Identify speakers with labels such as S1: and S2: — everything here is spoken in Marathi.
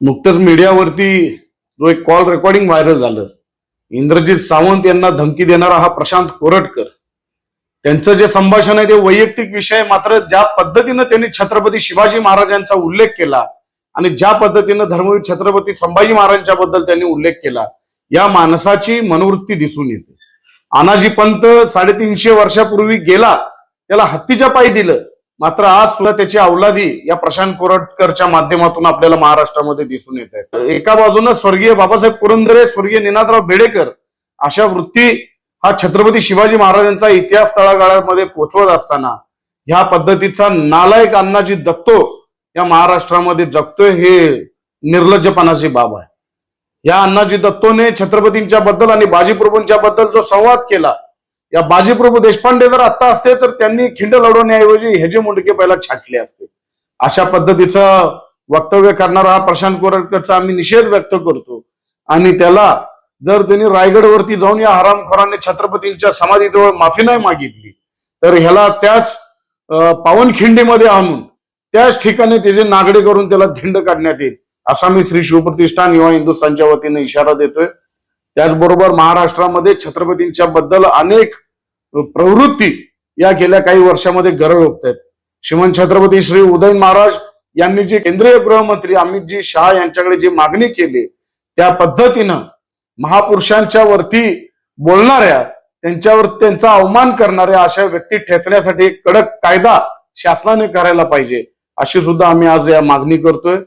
S1: नुकतंच मीडियावरती जो एक कॉल रेकॉर्डिंग व्हायरल झालं. इंद्रजित सावंत यांना धमकी देणारा हा प्रशांत कोरटकर. त्यांचं जे संभाषण आहे ते वैयक्तिक विषय मात्र ज्या पद्धतीनं त्यांनी छत्रपती शिवाजी महाराजांचा उल्लेख केला आणि ज्या पद्धतीनं धर्मवीर छत्रपती संभाजी महाराजांच्या बद्दल त्यांनी उल्लेख केला या माणसाची मनोवृत्ती दिसून येते. आनाजी पंत साडेतीनशे वर्षापूर्वी गेला त्याला हत्तीच्या पायी दिलं. मात्र आज सुद्धा त्याची अवलादी या प्रशांत कोरटकरच्या माध्यमातून आपल्याला महाराष्ट्रामध्ये दिसून येत आहे. एका बाजूनं स्वर्गीय बाबासाहेब पुरंदरे स्वर्गीय निनादराव बेडेकर अशा वृत्ती हा छत्रपती शिवाजी महाराजांचा इतिहास तळागाळामध्ये पोचवत असताना ह्या पद्धतीचा नालायक अण्णाजी दत्तो या महाराष्ट्रामध्ये जगतोय हे निर्लज्जपणाची बाब आहे. या अण्णाजी दत्तोने छत्रपतींच्या बद्दल आणि बाजीप्रभूंच्या बद्दल जो संवाद केला या बाजीप्रभू देशपांडे जर आत्ता असते तर त्यांनी खिंड लढवण्याऐवजी ह्याचे मुंडके पहिला छाटले असते. अशा पद्धतीचं वक्तव्य करणारा हा प्रशांत कोरटकरचा आम्ही निषेध व्यक्त करतो. आणि त्याला जर त्यांनी रायगडवरती जाऊन या हरामखोरांनी छत्रपतींच्या समाधीजवळ माफी नाही मागितली तर ह्याला त्याच पावनखिंडीमध्ये आणून त्याच ठिकाणी त्याचे नागडे करून त्याला धिंड काढण्यात येईल असा मी श्री शिवप्रतिष्ठान युवा हिंदुस्थानच्या वतीने इशारा देतोय. त्याचबरोबर महाराष्ट्रामध्ये छत्रपतींच्या बद्दल अनेक प्रवृत्ती या गेल्या काही वर्षामध्ये गरज होत आहेत श्रीमंत छत्रपती श्री उदय महाराज यांनी जे केंद्रीय गृहमंत्री अमितजी शहा यांच्याकडे जी मागणी केली त्या पद्धतीनं महापुरुषांच्या वरती बोलणाऱ्या त्यांच्यावर त्यांचा अवमान करणाऱ्या अशा व्यक्ती ठेचण्यासाठी एक कडक कायदा शासनाने करायला पाहिजे अशी सुद्धा आम्ही आज या मागणी करतोय.